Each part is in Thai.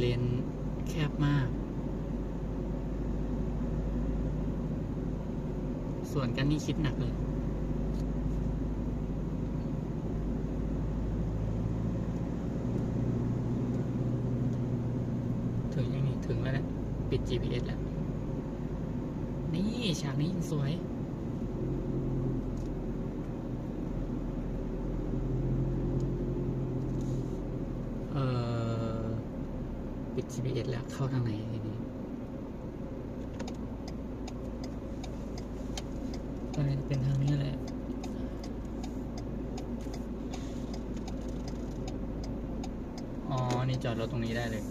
เลนแคบมาก ส่วนกันนี่คิดหนักเลยถึงยังนี่ถึงแล้วนะ ปิด GPS แล้ว นี่ ฉากนี้ยังสวย เอ่อ ปิด GPS แล้วเข้าทางไหนทีนี้ก็เลยเป็นทางนี้แหละอ๋อ นี่จอดรถตรงนี้ได้เลย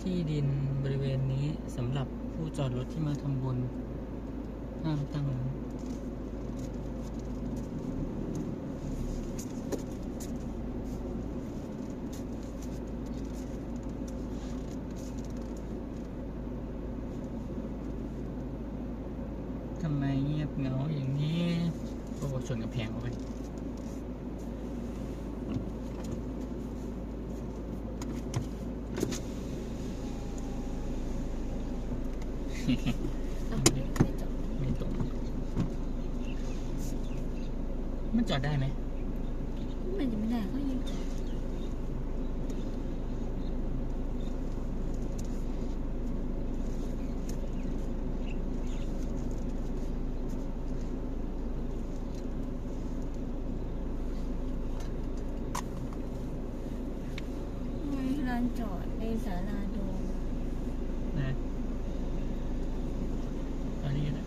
ที่ดินบริเวณนี้สำหรับผู้จอดรถที่มาทำบุญห้ามตั้งร้านทำไมเงียบเหงาอย่างนี้ โอ้ชนกับแพงเอาไป เอาไม่ไม่จบ ไม่ตรง มันจอดได้ไหม มันจะไม่ได้เขายิง ลานจอดในศาลาโดม นะตอนนี้นะ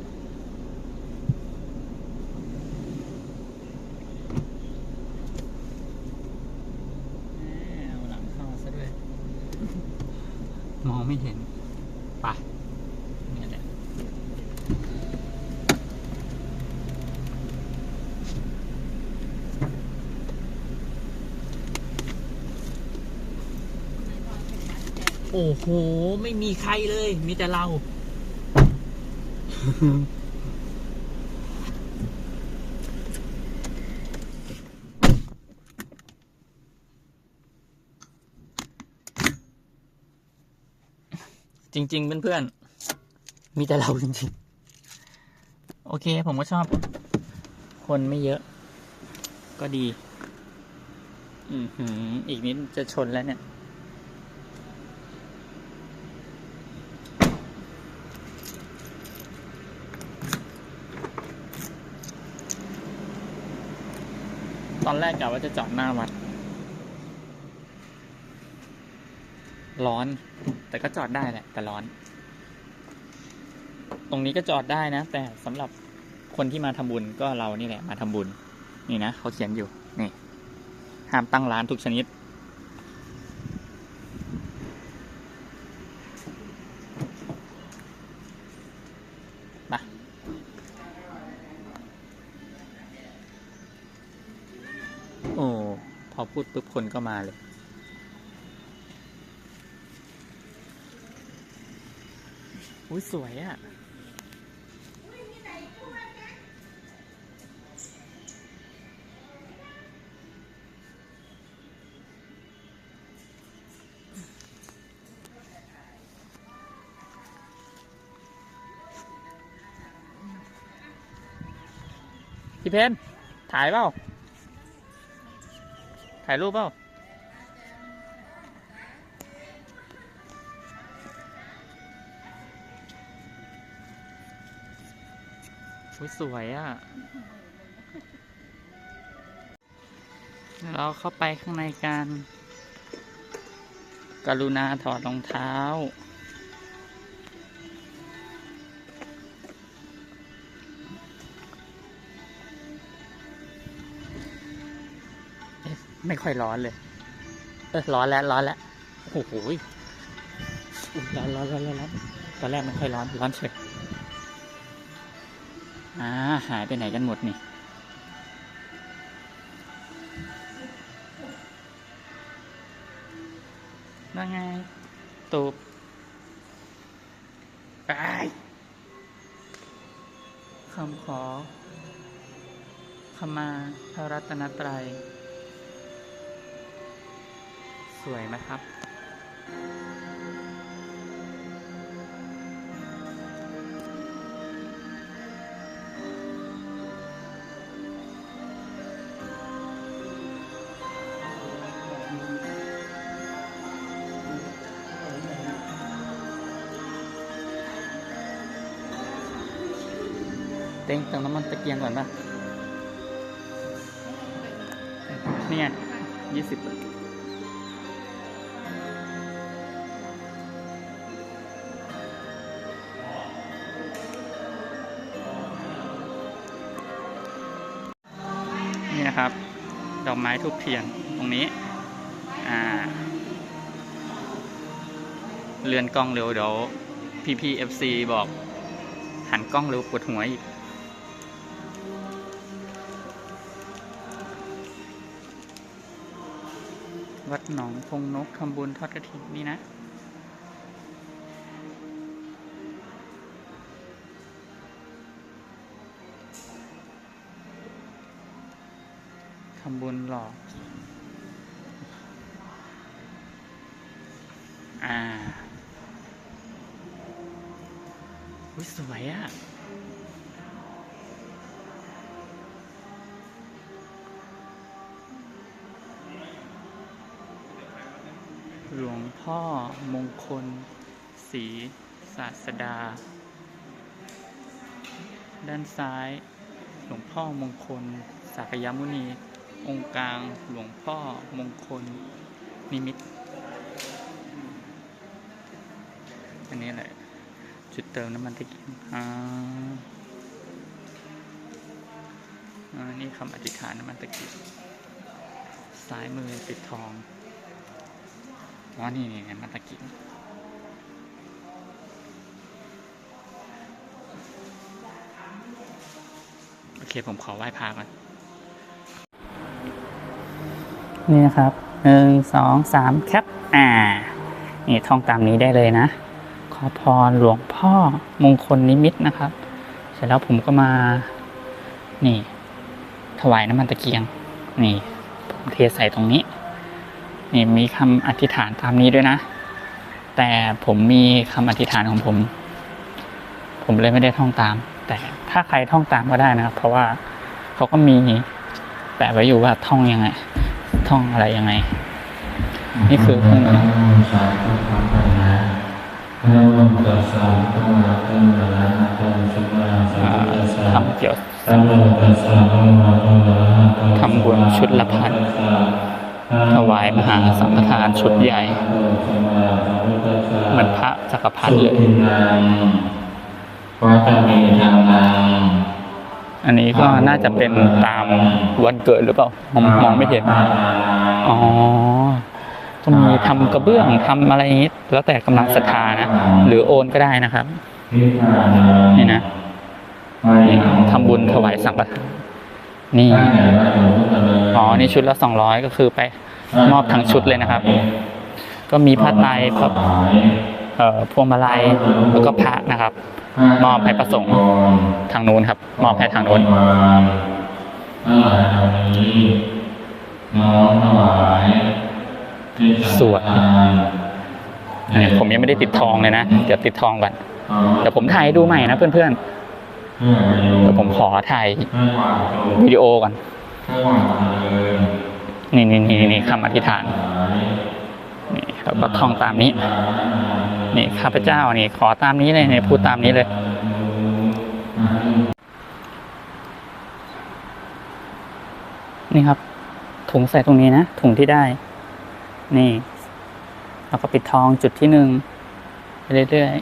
แหมเอาหลังเข้าซะด้วย มอง ไม่เห็นไปเนี่ยแหละโอ้โห ไม่มีใครเลย มีแต่เรา จริง ๆ เพื่อนๆ มีแต่เราจริง ๆ โอเค ผมก็ชอบ คนไม่เยอะ ก็ดี อือหือ อีกนิดจะชนแล้วเนี่ย ตอนแรกกะว่าจะจอดหน้าวัด ร้อน แต่ก็จอดได้แหละ แต่ร้อน ตรงนี้ก็จอดได้นะ แต่สำหรับคนที่มาทำบุญก็เรานี่แหละ มาทำบุญ นี่นะเขาเขียนอยู่นี่ห้ามตั้งร้านทุกชนิด มาโอ้ พอพูดปุ๊บคนก็มาเลย อุ้ยสวยอะ่ะ พี่เพนถ่ายเปล่า ถ่ายรูปเปล่า สวยอะ่ะเราเข้าไปข้างในกัน กรุณาถอดรองเท้า ไม่ค่อยร้อนเลย เออร้อนแล้ว ร้อนแล้ว โอ้โหร้อนร้อนร้อนร้อนตอนแรกไม่ค่อยร้อน ร้อนเฉย อ่าหายไปไหนกันหมดนี่ นั่นไง ตูบไปคำขอ ขมาพระรัตนตรัย สวยไหมครับ เต็งเติมน้ำมันตะเกียงก่อนป่ะเนี่ยยี่สิบนี่นะครับ ดอกไม้ทุกเทียนตรงนี้ อ่าเลื่อนกล้องเร็วเดี๋ยวพี่พีเอฟซีบอกหันกล้องเร็วปวดหัวอีก วัดหนองพงนกทำบุญทอดกระถิ่นนี่นะ ทำบุญหล่ออ่าอุ้ยสวยอะ หลวงพ่อมงคลศรีศาสดา ด้านซ้าย หลวงพ่อมงคล สักยมุนี องค์กลางหลวงพ่อมงคล นิมิต อันนี้แหละ จุดเติมน้ำมันตะเกียงอ่าอ่านี่คำอธิษฐานน้ำมันตะเกียงซ้ายมือปิดทอง อ๋อ นี่นี่น้ำมันตะกียงโอเค ผมขอไหว้พระก่อน นี่นะครับหนึ่งสองสามแคปอ่า นี่ท่องตามนี้ได้เลยนะ ขอพรหลวงพ่อมงคลนิมิตนะครับ เสร็จแล้วผมก็มา นี่ ถวายน้ำมันตะเกียง นี่ ผมเทใส่ตรงนี้ นี่มีคำอธิษฐานตามนี้ด้วยนะ แต่ผมมีคำอธิษฐานของผม ผมเลยไม่ได้ท่องตาม แต่ถ้าใครท่องตามก็ได้นะครับ เพราะว่าเขาก็มีแปะไว้อยู่ว่าท่องยังไง ท่องอะไรยังไง นี่คือเครื่องมือสาธุธรรมนะนะโมตัสสะภะคะวะโตอะระหะโตสัมมาสัมอ่าพุทธัสสะทำเกี่ยวนะโมตัสสะภะคะวะโตอะระหะโตทำบุญชุดละพัน ถวายมหาสังฆทานชุดใหญ่สัมมาสัมพุทธัสสะเหมือนพระจักรพรรดิเลยอันนี้ก็น่าจะเป็นตามวันเกิดหรือเปล่ามองมองไม่เห็น อ๋อก็มีทำกระเบื้องทำอะไรอย่างนี้ แล้วแต่กำลังศรัทธานะ หรือโอนก็ได้นะครับ นี่นะทำบุญถวายสังฆทาน นี่ตั้งแต่วัดหลวงพ่อเจริญอ๋อนี่ชุดละสองร้อยก็คือไปมอบทั้งชุดเลยนะครับ ก็มีผ้าไตรพระเอ่อพวงมาลัยแล้วก็พระนะครับ มอบให้พระสงฆ์ทางนู้นครับ มอบให้ทางนู้นทั้งหลายเหล่านี้น้อมถวายที่สังฆสวยทานเนี่ยผมยังไม่ได้ติดทองเลยนะ เดี๋ยวติดทองก่อนเดี๋ยวผมถ่ายให้ดูใหม่นะเพื่อนเพื่อประโยๆช เดี๋ยวน์ผมขอถ่ายเพื่อความสุขวิดีโอก่อนเพื่อความเจริญนี่นี่นี่นี่คำอธิษฐานนี่แล้วก็ท่องตามนี้ นี่ข้าพเจ้านี่ขอตามนี้เลยเนี่ยพูดตามนี้เลยนี่ครับ ถุงใส่ตรงนี้นะ ถุงที่ได้ นี่ แล้วก็ปิดทองจุดที่หนึ่งไปเรื่อย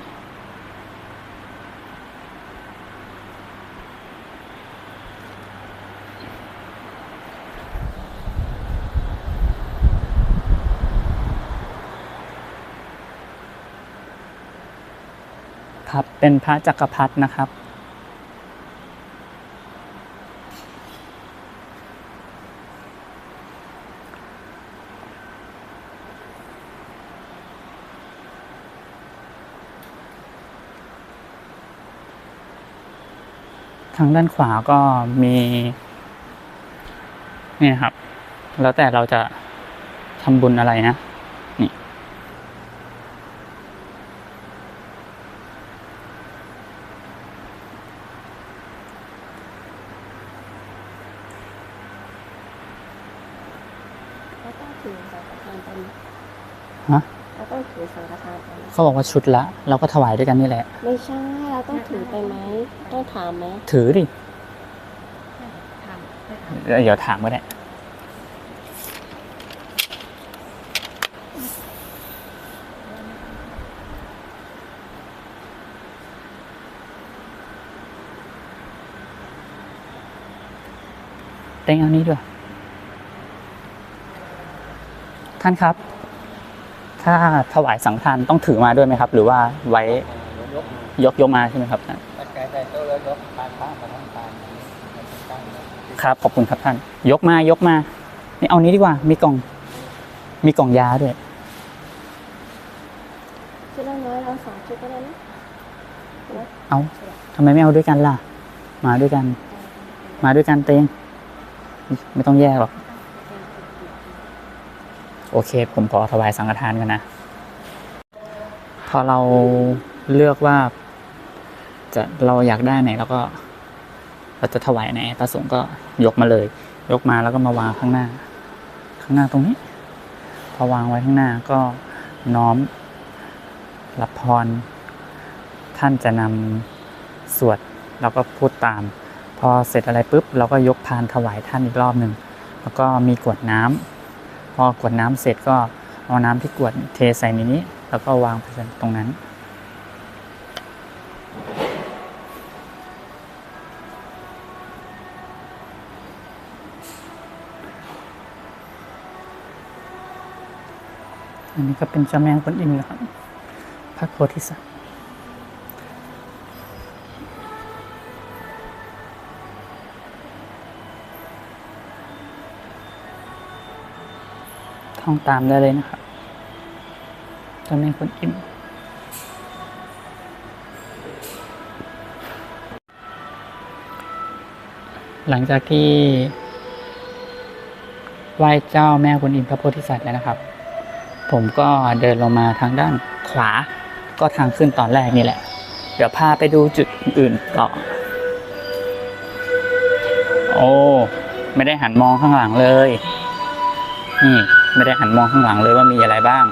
ครับ เป็นพระจักรพรรดินะครับ ทางด้านขวาก็มีนี่ครับ แล้วแต่เราจะทำบุญอะไรนะ นี่ เราต้อง ถือสังฆทานไปไหมฮะเราต้องถือสังฆทานไปไหมเขาบอกว่าชุดละ เราก็ถวายด้วยกันนี่แหละ ไม่ใช่เราต้องถือไปไหมต้องถามไหมถือดิทำไปทเดี๋ยวถามก็ได้เต็งเอานี้ด้วย ท่านครับ ถ้าถวายสังฆทานต้องถือมาด้วยไหมครับ หรือว่าไว้ยกยกมาใช่ไหมครับท่านครับขอบคุณครับท่าน ยกมายกมานี่เอานี้ดีกว่า มีกล่อง มีกล่องยาด้วยชุดละน้อยเราสองชุดก็ได้นะเอาทำไมไม่เอาด้วยกันล่ะ มาด้วยกัน มาด้วยกันเตงไม่ต้องแยกหรอก โอเค ผมขอถวายสังฆทานกันนะ พอเราเลือกว่า จะเราอยากได้ไหนแล้วก็ เราจะถวายไหนพระสงฆ์ก็ยกมาเลย ยกมาแล้วก็มาวางข้างหน้า ข้างหน้าตรงนี้ พอวางไว้ข้างหน้าก็น้อมรับพร ท่านจะนำสวดเราก็พูดตาม พอเสร็จอะไรปุ๊บ เราก็ยกพานถวายท่านอีกรอบหนึ่งแล้วก็มีกวดน้ำ พอกวดน้ำเสร็จก็เอาน้ำที่กวดเทใส่ในนี้ แล้วก็วางไปตรงนั้น อันนี้ก็เป็นเจ้าแม่กวนอิมนะครับพระโพธิสัตว์ ท่องตามได้เลยนะครับจ้าแม่กวนอิมหลังจากที่ไหว้เจ้าแม่กวนอิมพระโพธิสัตว์แล้วนะครับ ผมก็เดินลงมาทางด้านขวา ก็ทางขึ้นตอนแรกนี่แหละ เดี๋ยวพาไปดูจุดอื่นต่อ โอ้ ไม่ได้หันมองข้างหลังเลย นี่ ไม่ได้หันมองข้างหลังเลยว่ามีอะไรบ้าง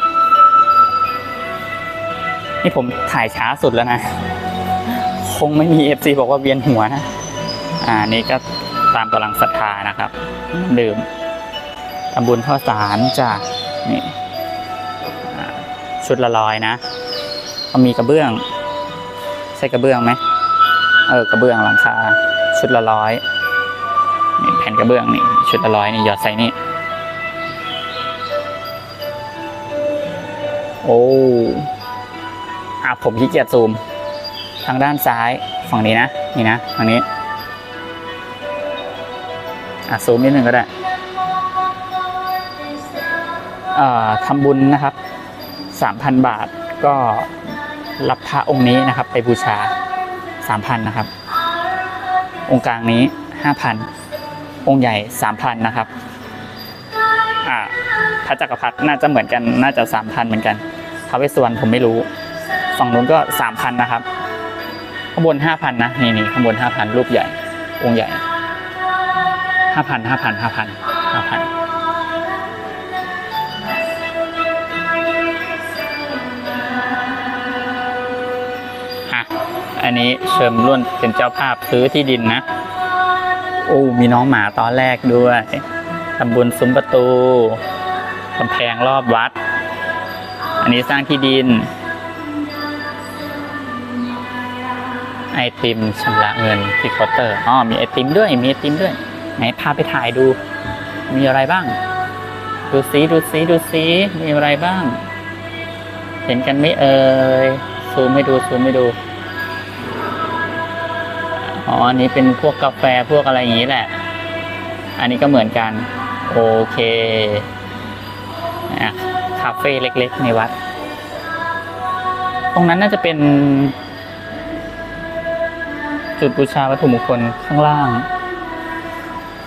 นี่ผมถ่ายช้าสุดแล้วนะ คงไม่มีเอฟซีบอกว่าเวียนหัวนะ อ่านี่ก็ตามกำลังศรัทธานะครับ ดื่มทำบุญข้าวสารจ้ะนี่ชุดละร้อยนะเขามีกระเบื้อง ใช่กระเบื้องไหมเออกระเบื้องหลังคาชุดละร้อยนี่แผ่นกระเบื้องนี่ชุดละร้อยนี่หยอดใส่นี่ โอ้อะผมขี้เกียจซูม ทางด้านซ้ายฝั่งนี้นะ นี่นะทางนี้ อะซูมนิดนึงก็ได้เอ่อทำบุญนะครับ 3,000 บาทก็รับพระองค์นี้นะครับ ไปบูชา 3,000 นะครับ องค์กลางนี้ 5,000 องค์ใหญ่ 3,000 นะครับอ่าพระจักรพรรดิน่าจะเหมือนกันน่าจะ 3,000 เหมือนกัน ท้าวเวสสวรรณผมไม่รู้ ฝั่งนู้นก็3,000นนะครับ ข้างบน5,000นะนี่นี่ข้างบน5,000รูปใหญ่ องค์ใหญ่5,000 5,000 5,000 5,000อะอันนี้เชิมรุ่นเป็นเจ้าภาพซื้อที่ดินนะ โอ้มีน้องหมาตอนแรกด้วยทำบุญซุ้มประตูกำแพงรอบวัด อันนี้สร้างที่ดิน ไอติมชำระเงินที่เคาน์เตอร์อ๋อมีไอติมด้วยมีไอติมด้วย ไหนพาไปถ่ายดู มีอะไรบ้าง ดูซิดูซิดูซิมีอะไรบ้าง เห็นกันไม่เอ่ยซูมให้ดูซูมให้ดูอ๋ออันนี้เป็นพวกกาแฟพวกอะไรอย่างนี้แหละ อันนี้ก็เหมือนกัน โอเคอะ คาเฟ่เล็ก ๆ ในวัด ตรงนั้นน่าจะเป็น จุดบูชาวัตถุมงคลข้างล่าง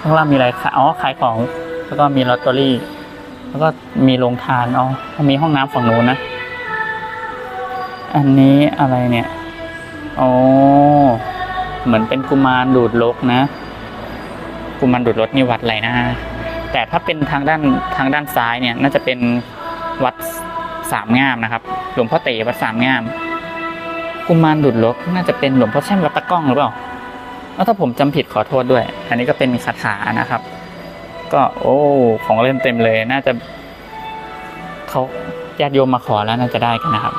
ข้างล่างมีอะไรขายอ๋อขายของ แล้วก็มีลอตเตอรี่ แล้วก็มีโรงทานอ๋อมีห้องน้ำฝั่งนู้นนะ อันนี้อะไรเนี่ยอ๋อเหมือนเป็นกุมารดูดลกนะ กุมารดูดรถนี่วัดอะไรนะ แต่ถ้าเป็นทางด้านทางด้านซ้ายเนี่ย น่าจะเป็น วัดสามงามนะครับ หลวงพ่อเต๋วัดสามงามกุมารดูดรถน่าจะเป็นหลวงพ่อแช่มวัดตะก้องหรือเปล่าแล้วถ้าผมจำผิดขอโทษด้วย อันนี้ก็เป็นคาถานะครับ ก็โอ้ของเล่นเต็มเลย น่าจะเขาญาติโยมมาขอแล้วน่าจะได้กันนะครับ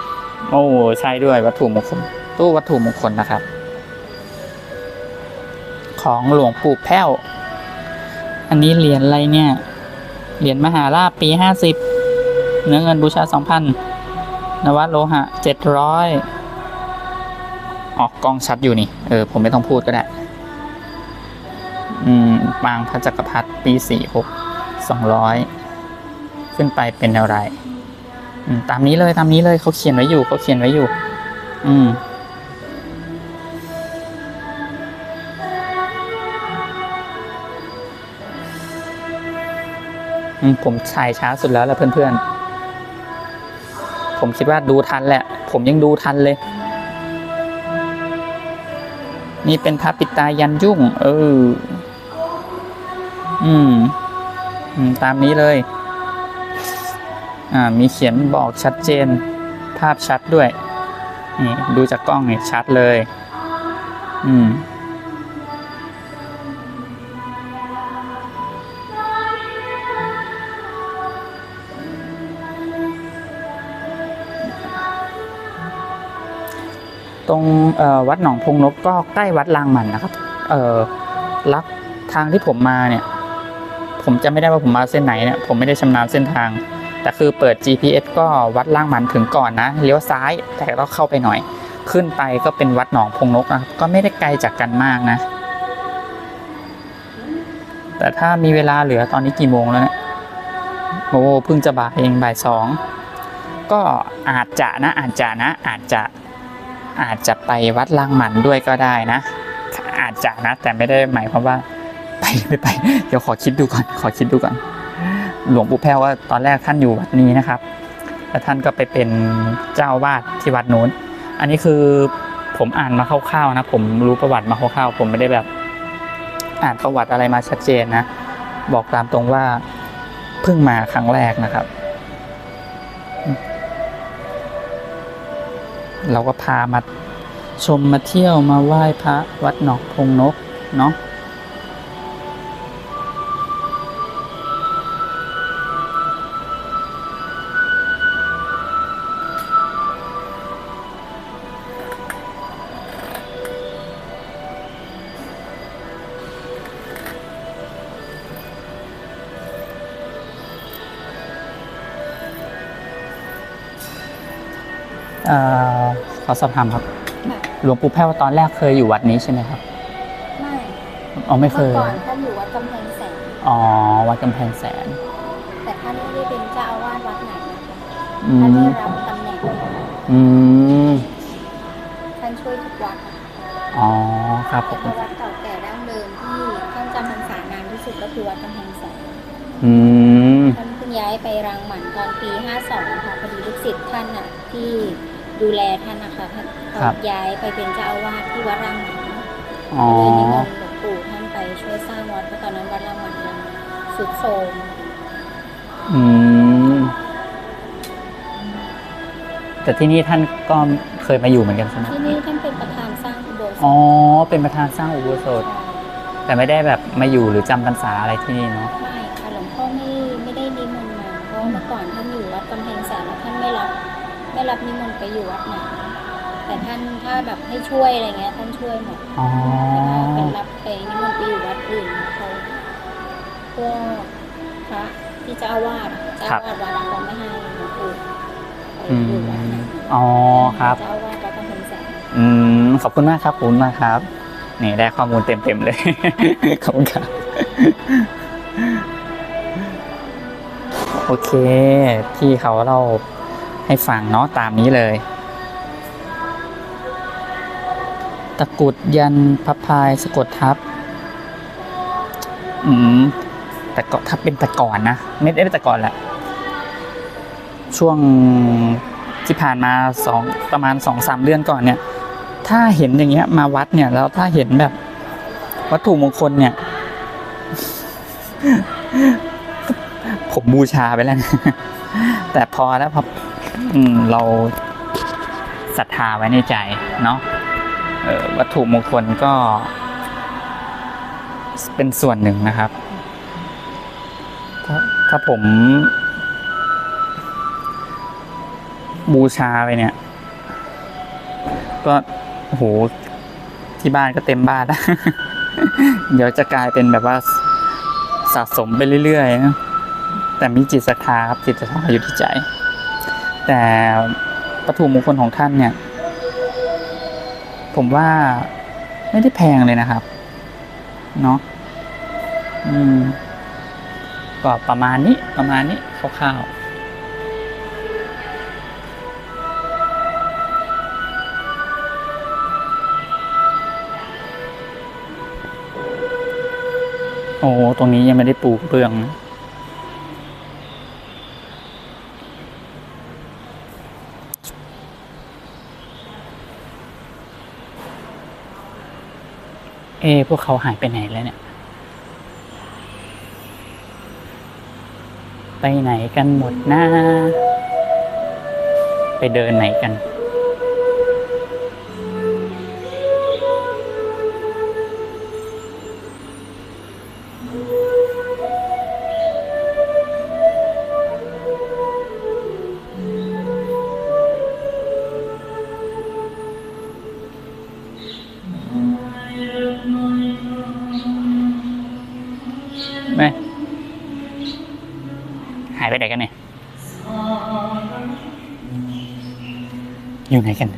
โอ้ใช่ด้วยวัตถุมงคลตู้วัตถุมงคลนะครับ ของหลวงปู่แพ้ว อันนี้เหรียญอะไรเนี่ย เหรียญมหาราชปีห้าสิบ เนื้อเงินบูชาสองพันนวัดโลหะเจ็ดร้อยออกกองชัดอยู่นี่ เออ ผมไม่ต้องพูดก็ได้ อืม ปางพระจักรพรรดิปีสี่หกสองร้อยขึ้นไปเป็นอะไร อืม ตามนี้เลย ตามนี้เลยเขาเขียนไว้อยู่เขาเขียนไว้อยู่ อืมอืมผมถ่ายช้าสุดแล้วแหละเพื่อนๆ ผมคิดว่าดูทันแหละ ผมยังดูทันเลย นี่เป็นพระปิดตายันยุ่ง เออ อืม ตามนี้เลย อ่า มีเขียนบอกชัดเจน ภาพชัดด้วย นี่ ดูจากกล้องเนี่ยชัดเลย อืม ตรงวัดหนองพงนกก็ใกล้วัดลางหมันนะครับ เออลักทางที่ผมมาเนี่ย ผมจะไม่ได้ว่าผมมาเส้นไหนเนี่ยผมไม่ได้ชำนาญเส้นทาง แต่คือเปิด GPS ก็วัดล่างหมันถึงก่อนนะเลี้ยวซ้ายแต่ต้องเข้าไปหน่อย ขึ้นไปก็เป็นวัดหนองพงนกนะครับก็ไม่ได้ไกลจากกันมากนะ แต่ถ้ามีเวลาเหลือตอนนี้กี่โมงแล้วเนี่ยโอ้เพิ่งจะบ่ายเองบ่ายสองก็อาจจะนะอาจจะนะอาจจะ อาจจะไปวัดลางหมันด้วยก็ได้นะ อาจจะนะแต่ไม่ได้หมายความว่าไปไม่ไปเดี๋ยวขอคิดดูก่อนขอคิดดูก่อน หลวงปู่แพ้วว่าตอนแรกท่านอยู่วัดนี้นะครับแล้วท่านก็ไปเป็นเจ้าอาวาดที่วัดนู้น อันนี้คือผมอ่านมาคร่าวๆนะ ผมรู้ประวัติมาคร่าวๆผมไม่ได้แบบ อ่านประวัติอะไรมาชัดเจนนะ บอกตามตรงว่าเพิ่งมาครั้งแรกนะครับ เราก็พามาชมมาเที่ยวมาไหว้พระวัดหนองพงนกเนาะอ่อ ขอสอบถามครับหลวงปู่แพ้วตอนแรกเคยอยู่วัดนี้ใช่ไหมครับไม่อ๋อไม่เคเมื่อย ก่อนท่านอยู่วัดกำแพงแสน อ๋อวัดกำแพงแสนแต่ท่านไม่ได้เป็นเจ้าอาวาสวัดไหนนะคะอืท่านมได้รับตำแหน่งอืมท่านช่วยทุกวัดอ๋อครับผแต่มถ้าวัดเก่าแก่ดั้งเดิมที่ท่านจำพรรษานานที่สุดก็คือวัดกำแพงแสน อืมท่านเพิ่งย้ายไปรังหมันตอนปี 52 ค่ะพอดีลูกศิษย์ท่านน่ะที่ ดูแลท่านนะคะท่านครับย้ายไปเป็นเจ้าอาวาสที่วัดรังหมันอ๋อ ก็เลยนิมนต์หลวงปู่ท่านไปช่วยสร้างวัดเพราะตอนนั้นวัดรังหมันยังสุดโทรมอืม แต่ที่นี่ท่านก็เคยมาอยู่เหมือนกันใช่ไหมที่นี่ท่านเป็นประธานสร้างอุโบสถอ๋อ เป็นประธานสร้างอุโบสถ แต่ไม่ได้แบบมาอยู่หรือจำพรรษาอะไรที่นี่เนาะ ไม่ ไม่รับนิมนต์ไปอยู่วัดไหนแต่ท่านถ้าแบบให้ช่วยอะไรเงี้ย ท่านช่วยหมดอ๋อแต่ถ้าเป็นรับไปนิมนต์ไปอยู่วัดอื่นเขาพวกพระที่เจ้าอาวาสอะเจ้าอาวาสวัดอะเขาไม่ให้หลวงปู่ไปอยู่วัดไหนอ๋อครับเจ้าอาวาสวัดกำแพงแสนอืมขอบคุณมากครับขอบคุณมากครับนี่ได้ข้อมูลเต็มๆเลย ขอบคุณครับ โอเค พี่เขาเล่า ให้ฟังเนาะตามนี้เลย ตะกุดยันพระพายสะกดทับ อืมแต่ก็ถ้าเป็นแต่ก่อนนะไม่ได้แต่ก่อนแหละ ช่วงที่ผ่านมาสองประมาณสองสามเดือนก่อนเนี่ย ถ้าเห็นอย่างเงี้ย มาวัดเนี่ยแล้วถ้าเห็นแบบ วัตถุมงคลเนี่ย ผมบูชาไปแล้ว แต่พอแล้วพอ เราศรัทธาไว้ในใจเนาะวัตถุมงคลก็ เป็นส่วนหนึ่งนะครับ ถ้าถ้าผม บูชาไปเนี่ย ก็โอ้โหที่บ้านก็เต็มบ้านแล้วเดี๋ยวจะกลายเป็นแบบว่าสะสมไปเรื่อยๆนะแต่มีจิตศรัทธาครับจิตศรัทธาอยู่ที่ใจ แต่วัตถุมงคลของท่านเนี่ย ผมว่าไม่ได้แพงเลยนะครับ เนาะอืม ก็ประมาณนี้ประมาณนี้คร่าวๆโอ้ ตรงนี้ยังไม่ได้ปลูกเบื้องนะ อะพวกเขาหายไปไหนแล้วเนี่ย ไปไหนกันหมดนะ ไปเดินไหนกัน แม่หายไปไหนกันเนี่ยอยู่ไหนกัน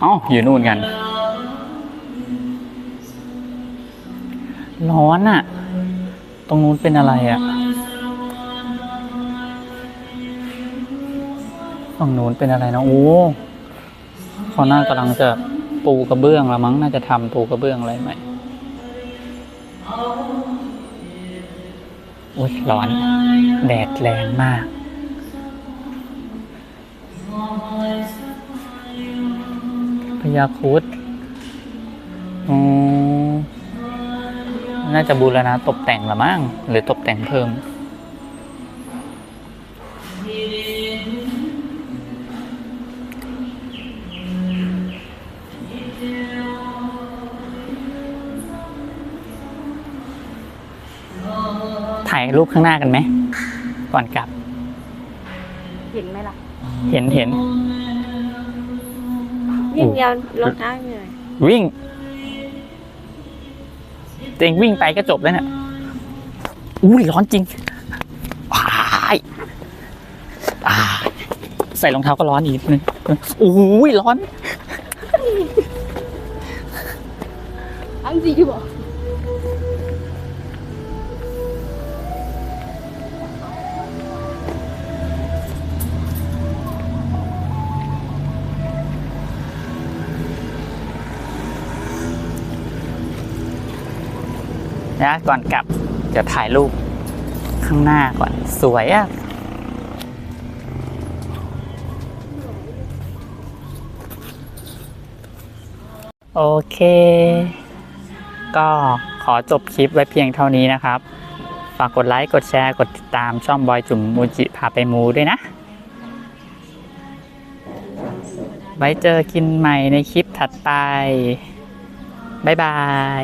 เอ้าอยู่นู่นกัน ร้อนอะตรงนู้นเป็นอะไรอะฝั่งนู้นเป็นอะไรนะ โอ้เขาน่ากำลังจะ ปูกระเบื้องล้วมั้งน่าจะทำปูกระเบื้องอะไรใหม่โอ้ยร้อน แดดแรงมากพญาครุดอ๋อน่าจะบูรณะตกแต่งละมั้งหรือตกแต่งเพิ่มายรูปข้างหน้ากันไหม ก่อนกลับ เห็นไหมล่ะ เห็นเห็น ยิ่งยาวรองเท้าเหนื่อยวิ่งตัวเองวิ่งไปก็จบแล้วเนี่ยอุ้ยร้อนจริงว้ายอ่าใส่รองเท้าก็ร้อนอีกนิดนึงโอ้ยร้อนอันจริงบอก นะก่อนกลับจะถ่ายรูปข้างหน้าก่อนสวยอะโอเค ก็ขอจบคลิปไว้เพียงเท่านี้นะครับ ฝากกดไลค์ กดแชร์ กดติดตามช่องบอยจุ๋มมูจิพาไปมูด้วยนะ ไว้เจอกินใหม่ในคลิปถัดไป บ๊ายบาย